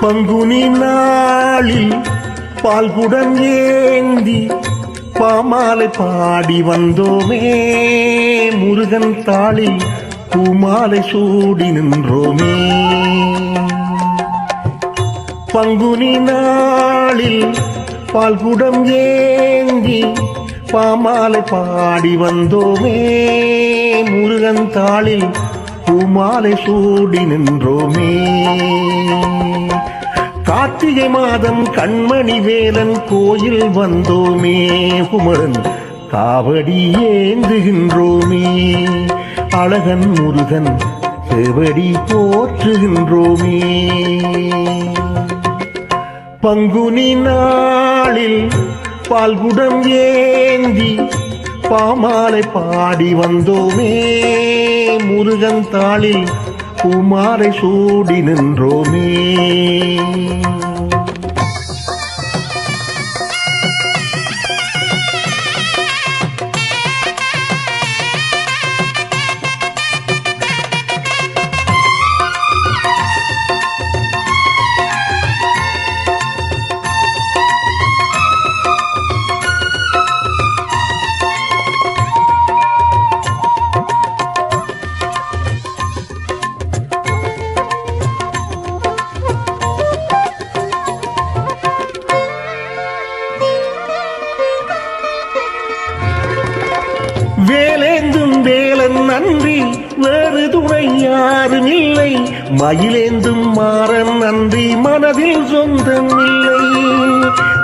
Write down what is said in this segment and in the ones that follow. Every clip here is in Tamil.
பங்குனி நாளில் பால்குடம் ஏந்தி பாமாலை பாடி வந்தோமே. முருகன் தாளில் பூமாலை சூடி நின்றோமே. பங்குனி நாளில் பால்குடம் ஏந்தி பாமாலை பாடி வந்தோமே. முருகன் தாளில் பூமாலை சூடி நின்றோமே. கார்த்திகை மாதம் கண்மணி வேலன் கோயில் வந்தோமே. குமரன் காவடி ஏந்துகின்றோமே. அழகன் முருகன் செவடி போற்றுகின்றோமே. பங்குனி நாளில் பால்குடம் ஏந்தி பாமாலை பாடி வந்தோமே. முருகன் தாளில் பூமாலை சூடி நின்றோமே. வேலேந்தும் வேலன் நன்றி வேறு துணை யாரும் இல்லை. மயிலேந்தும் மாறன் நன்றி மனதில் சொந்தம் இல்லை.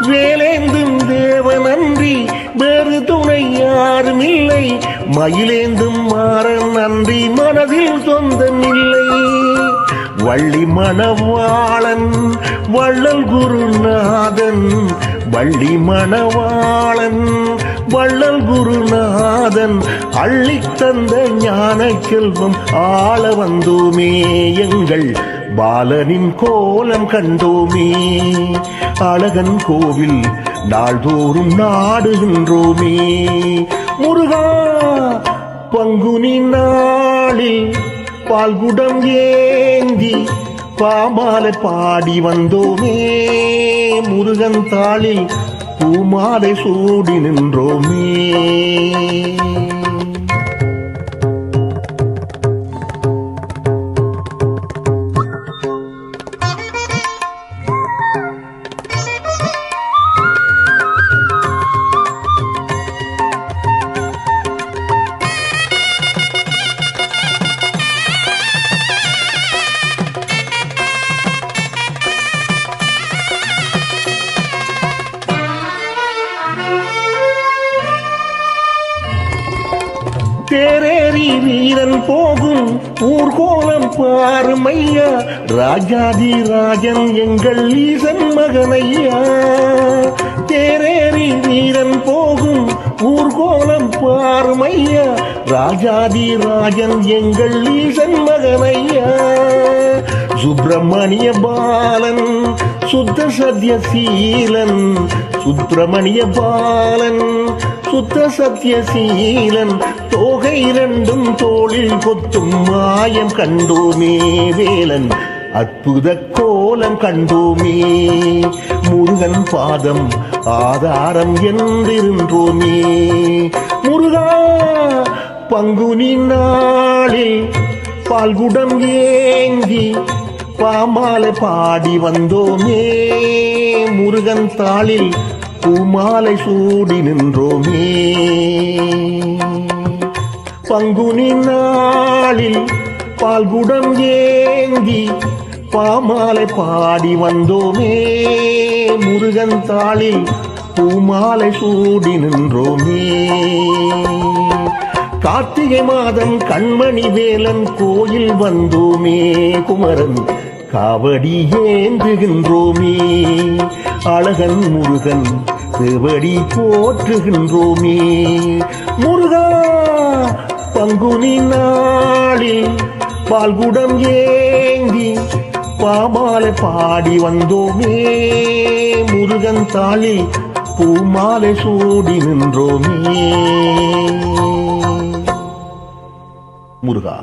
வேலேந்தும் தேவன் நன்றி வேறு துணை யாரும் இல்லை. மயிலேந்தும் மாறன் நன்றி மனதில் சொந்தம் இல்லை. வள்ளி மணவாளன் வள்ளல் குருநாதன் வள்ளி மணவாளன் வள்ளல் குருநாதன் அள்ளி தந்த ஞான செல்வம் ஆள வந்தோமே எங்கள். பாலனின் கோலம் கண்டோமே அழகன் கோவில் நாள்தோறும் நாடுகின்றோமே. முருகா பங்குனி நாளில் பால்குடம் ஏந்தி பாமாலை பாடி வந்தோமே. முருகன் தாளில் பூமாலை சூடி நின்றோமே. தேரேறி வீரன் போகும் ஊர்கோலம் பாருமையா. ராஜாதி ராஜன் எங்கள் ஈசன் மகனையா. தேரேறி வீரன் போகும் ஊர்கோலம் பாருமையா. ராஜாதி ராஜன் எங்கள் ஈசன் மகனையா. சுப்பிரமணிய பாலன் சுத்த சத்யசீலன் சுப்பிரமணிய பாலன் சுத்த சத்யசீலன் தோகை இரண்டும் தோளில் கொத்தும் மாயம் கண்டோமே வேலன். அற்புத கோலம் கண்டோமே முருகன் பாதம் ஆதாரம் என்றிருந்தோமே. முருகா பங்குனி நாளில் பால்குடம் ஏங்கி பாமாலை பாடி வந்தோமே. முருகன் தாளில் பூமாலை சூடி நின்றோமே. பங்குனி நாளில் பால்குடம் ஏந்தி பாமாலை பாடி வந்தோமே. முருகன் தாளில் பூமாலை சூடி நின்றோமே. கார்த்திகை மாதம் கண்மணி வேலன் கோயில் வந்தோமே. குமரன் காவடி ஏந்துகின்றோமே. அழகன் முருகன் திருவடி போற்றுகின்றோமே. முருகா பங்குனி நாளில் பால்குடம் ஏந்தி பாமாலை பாடி வந்தோமே. முருகன் தாளில் பூமாலை சூடி நின்றோமே. முருகா